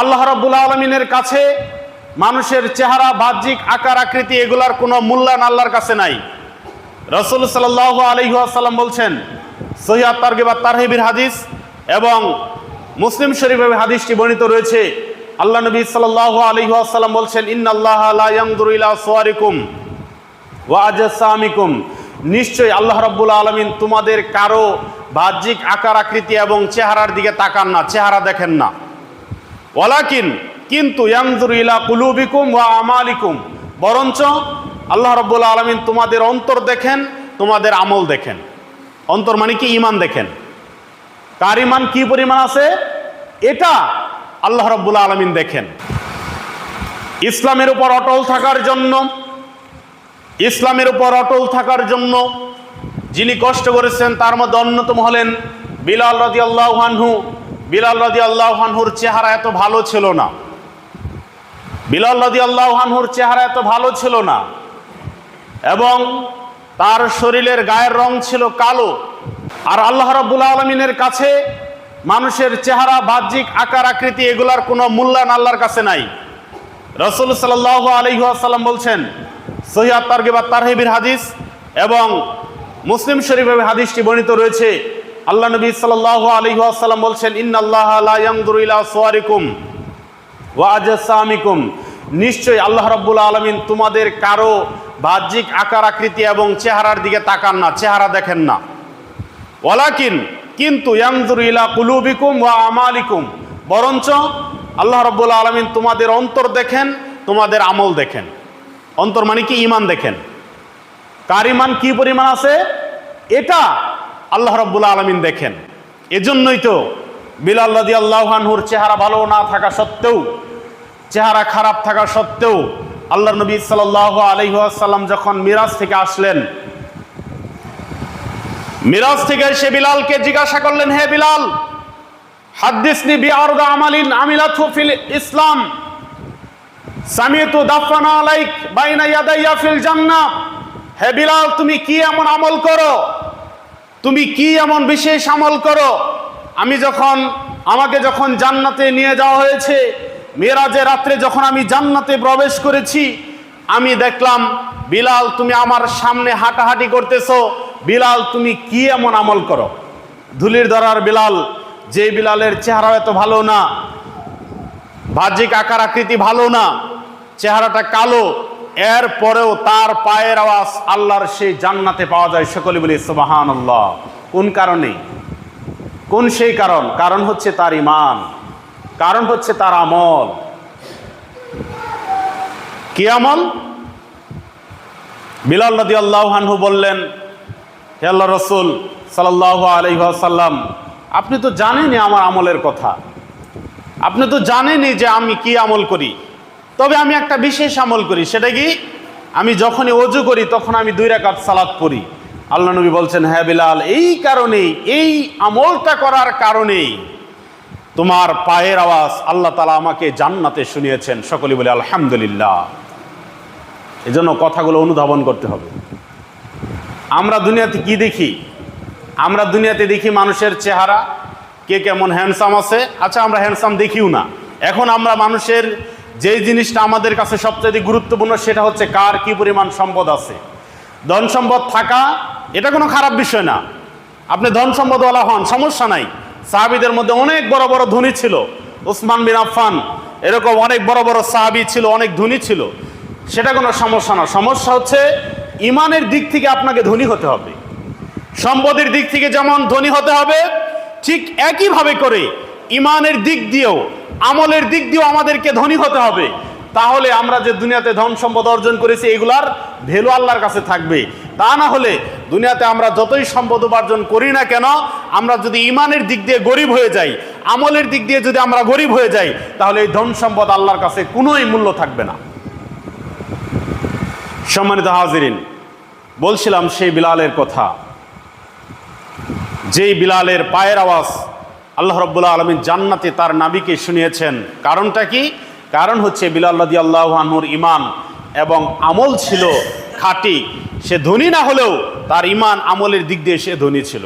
আল্লাহ রাব্বুল আলমিনের কাছে মানুষের চেহারা, বাহ্যিক আকার, আকৃতি এগুলার কোনো মূল্যায়ন আল্লাহর কাছে নাই। রসুল সাল্লাহ আলহিহাসাল্লাম বলছেন সহিয়াত তারগিবাত তারহিবির হাদিস এবং মুসলিম শরীফের হাদিসটি বর্ণিত রয়েছে। আল্লাহ নবী সাল্লাহ আলহিহাসাল্লাম বলছেন, ইন্নাল্লাহ লা ইয়ানজুরু ইলা সুয়ারিকুম ওয়া আজসামিকুম। নিশ্চয়ই আল্লাহ রাব্বুল আলামিন তোমাদের কারও বাহ্যিক আকার, আকৃতি এবং চেহারার দিকে তাকান না, চেহারা দেখেন না। ওয়ালাকিন কিন্তু ইয়ানজুরু ইলা কুলুবিকুম ওয়া আমালিকুম। বরঞ্চ আল্লাহ রাব্বুল আলামিন তোমাদের অন্তর দেখেন, তোমাদের আমল দেখেন। অন্তর মানে কি? ইমান দেখেন। কার ইমান কি পরিমাণ আছে? এটা আল্লাহ রাব্বুল আলামিন দেখেন। ইসলামের উপর অটল থাকার জন্য, ইসলামের উপর অটল থাকার জন্য যিনি কষ্ট করেছেন, তার মধ্যে অন্যতম হলেন বিলাল রাজি আল্লাহানহু বিলাল রাজি আল্লাহানহুর চেহারা এত ভালো ছিল না। বিলাল রাজি আল্লাহানহুর চেহারা এত ভালো ছিল না। এবং তার শরীরের গায়ের রং ছিল কালো। আর আল্লাহ রাব্বুল আলমিনের কাছে মানুষের চেহারা, বাহ্যিক আকার, আকৃতি এগুলার কোনো মূল্যায়ন আল্লাহর কাছে নাই। রসুল সাল্লাহ আলহিহাসাল্লাম বলছেন সহিয়াত তারগিবাত তারহিবির হাদিস এবং মুসলিম শরীফের হাদিসটি বর্ণিত রয়েছে আল্লাহ নবী সাল্লাহ আলহিহাসাল্লাম বলছেন, ইন্নাল্লাহ লা ইয়ানজুরু ইলা সুয়ারিকুম ওয়া আজসামিকুম। নিশ্চয়ই আল্লাহ রাব্বুল আলামিন তোমাদের কারও বাহ্যিক আকার, আকৃতি এবং চেহারার দিকে তাকান না, চেহারা দেখেন না। ওয়ালাকিন, কিন্তু ইয়ানজুরু ইলা কুলুবিকুম ওয়া আমালিকুম। বরঞ্চ আল্লাহ রাব্বুল আলামিন তোমাদের অন্তর দেখেন, তোমাদের আমল দেখেন। অন্তর মানে কি? ইমান দেখেন। কার ইমান কি পরিমাণ আছে? এটা আল্লাহ রাব্বুল আলামিন দেখেন। এজন্যই তো বিলাল রাদি আল্লাহানহুর চেহারা ভালো না থাকা সত্ত্বেও, চেহারা খারাপ থাকা সত্ত্বেও আল্লাহ নবী সাল্লাহ আলহিহাসাল্লাম যখন মিরাজ থেকে আসলেন, মিরাজ থেকে সে বিলালকে জিজ্ঞাসা করলেন, হে বিলাল হাদ্দিসনি বিআরদা আমালিন আমিলাতহু ফিল ইসলাম, সামিতু দাফানা আলাইক বাইনা ইয়াদাইয়া ফিল জান্নাহ, হে বিলাল, তুমি কি এমন আমল করো? তুমি কি এমন বিশেষ আমল করো? আমি যখন, আমাকে যখন জান্নাতে নিয়ে যাওয়া হয়েছে মেরাজে রাত্রে যখন আমি জান্নাতে প্রবেশ করেছি, আমি দেখলাম, বিলাল তুমি আমার সামনে হাঁটাহাঁটি করতেছো, বিলাল তুমি কি এমন আমল করো? ধুলির ধরার বিলাল, যে বিলালের চেহারা এত ভালো না, বাহ্যিক আকার আকৃতি ভালো না, চেহারাটা কালো এর পরেও তার পায়ের আওয়াজ আল্লাহর সেই জান্নাতে পাওয়া যায়। সকলে বলি সুবাহান আল্লাহ কোন কারণে? কোন সেই কারণ? কারণ হচ্ছে তার ইমান কারণ হচ্ছে তার আমল। কি আমল? বিলাল নদী আল্লাহানহু বললেন, হে আল্লাহ রসুল সাল্লাহ আলহাসাল্লাম আপনি তো জানেনই আমার আমলের কথা। আপনি তো জানেনই যে আমি কি আমল করি। তবে আমি একটা বিশেষ আমল করি, সেটা কি? আমি যখনই অজু করি, তখন আমি দুই রাকাত সালাত পড়ি। আল্লাহ নবী বলছেন হ্যাঁ বিলাল, এই কারণেই, এই আমলটা করার কারণেই তোমার পায়ের আওয়াজ আল্লাহ তালা আমাকে জান্নাতে শুনিয়েছেন। সকলে বলে, আলহামদুলিল্লাহ। এজন্য কথাগুলো অনুধাবন করতে হবে। আমরা দুনিয়াতে কি দেখি? আমরা দুনিয়াতে দেখি মানুষের চেহারা, কে কেমন হ্যান্ডসাম আছে? আচ্ছা আমরা হ্যান্ডসাম দেখিও না। এখন আমরা মানুষের যেই জিনিসটা আমাদের কাছে সবচেয়ে গুরুত্বপূর্ণ, সেটা হচ্ছে কার কি পরিমাণ সম্পদ আছে। ধন সম্পদ থাকা, এটা কোনো খারাপ বিষয় না। আপনি ধন সম্পদওয়ালা হন, সমস্যা নাই। সাহাবিদের মধ্যে অনেক বড় বড় ধনী ছিল, উসমান বিন আফফান, এরকম অনেক বড় বড় সাহাবি ছিল, অনেক ধনী ছিল। সেটা কোনো সমস্যা না। সমস্যা হচ্ছে, ইমানের দিক থেকে আপনাকে ধনী হতে হবে। সম্পদের দিক থেকে যেমন ধনী হতে হবে, ঠিক একইভাবে করে ইমানের দিক দিয়েও আমলের দিক দিয়েও আমাদেরকে ধনী হতে হবে। তাহলে আমরা যে দুনিয়াতে ধন সম্পদ অর্জন করেছি, এগুলার ভ্যালু আল্লাহর কাছে থাকবে। তা না হলে দুনিয়াতে আমরা যতই সম্পদ উপার্জন করি না কেন, আমরা যদি ইমানের দিক দিয়ে গরিব হয়ে যাই, আমলের দিক দিয়ে যদি আমরা গরিব হয়ে যাই, তাহলে এই ধন সম্পদ আল্লাহর কাছে কোনোই মূল্য থাকবে না। সম্মানিত হাজিরিন, বলছিলাম সেই বিলালের কথা। যেই বিলালের পায়ের আওয়াজ আল্লাহ রব্বুল্লা আলমী জান্নাতে তার নাবিকে শুনিয়েছেন। কারণটা কি? কারণ হচ্ছে বিলাল রদি আল্লাহানুর ইমান এবং আমল ছিল খাটি। সে ধনী না হলেও তার ইমান আমলের দিক দিয়ে সে ধনী ছিল।